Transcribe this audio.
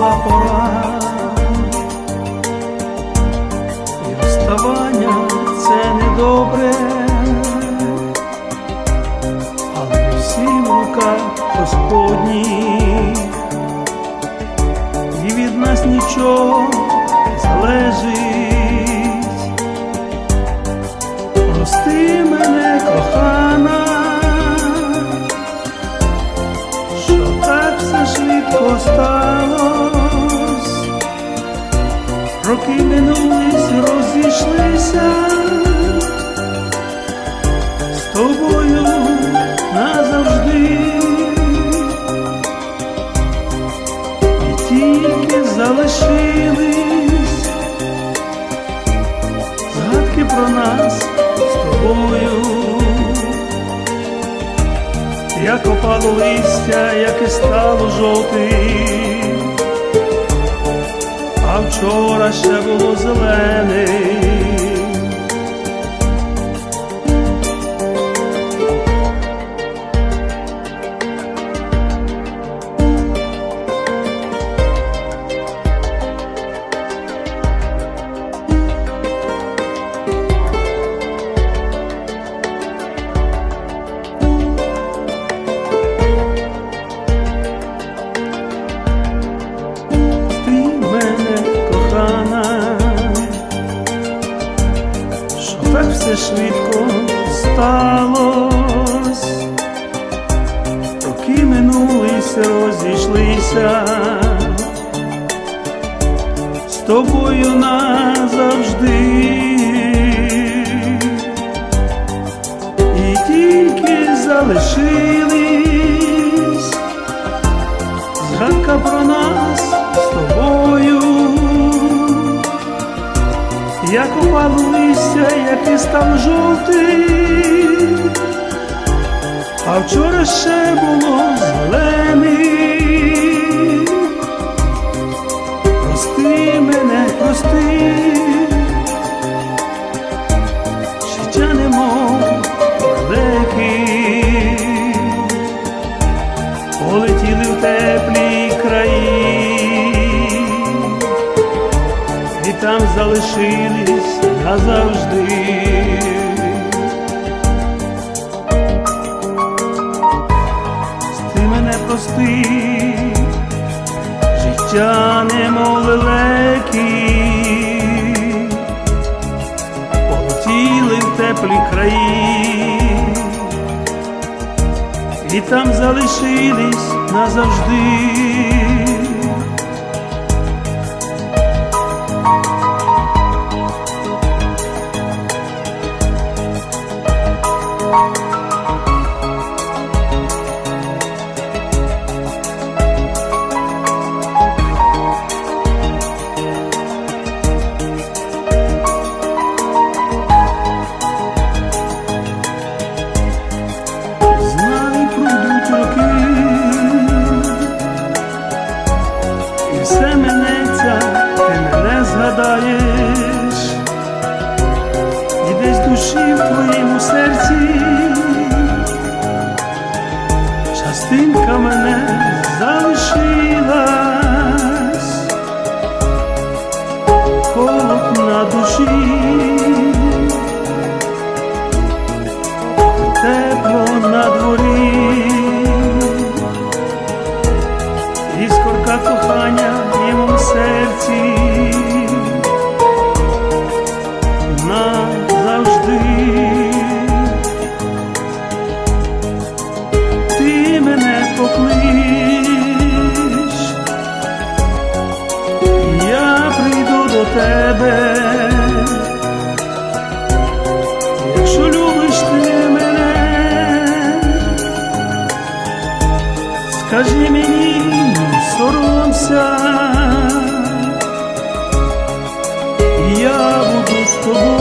настала пора, і розставання це недобре, але в руках Господні, і від нас нічого не залежить. Прости мене, кохана, що роки минулись, розійшлися. З тобою назавжди, і тільки залишились згадки про нас з тобою. Як опало листя, як і стало жовтим, а вчора ще було зеленим. Так все швидко сталось, роки минулись, розійшлися. З тобою назавжди. І тільки залишились. Згадка про нас як листя, як і став жовтий, а вчора ще було зелений. Там залишились назавжди. Ти мене прости, життя немов лелеки, полетіли в теплі краї і там залишились назавжди. Тебе. Якщо любиш ти мене, скажи мені, соромся, я буду з тобою.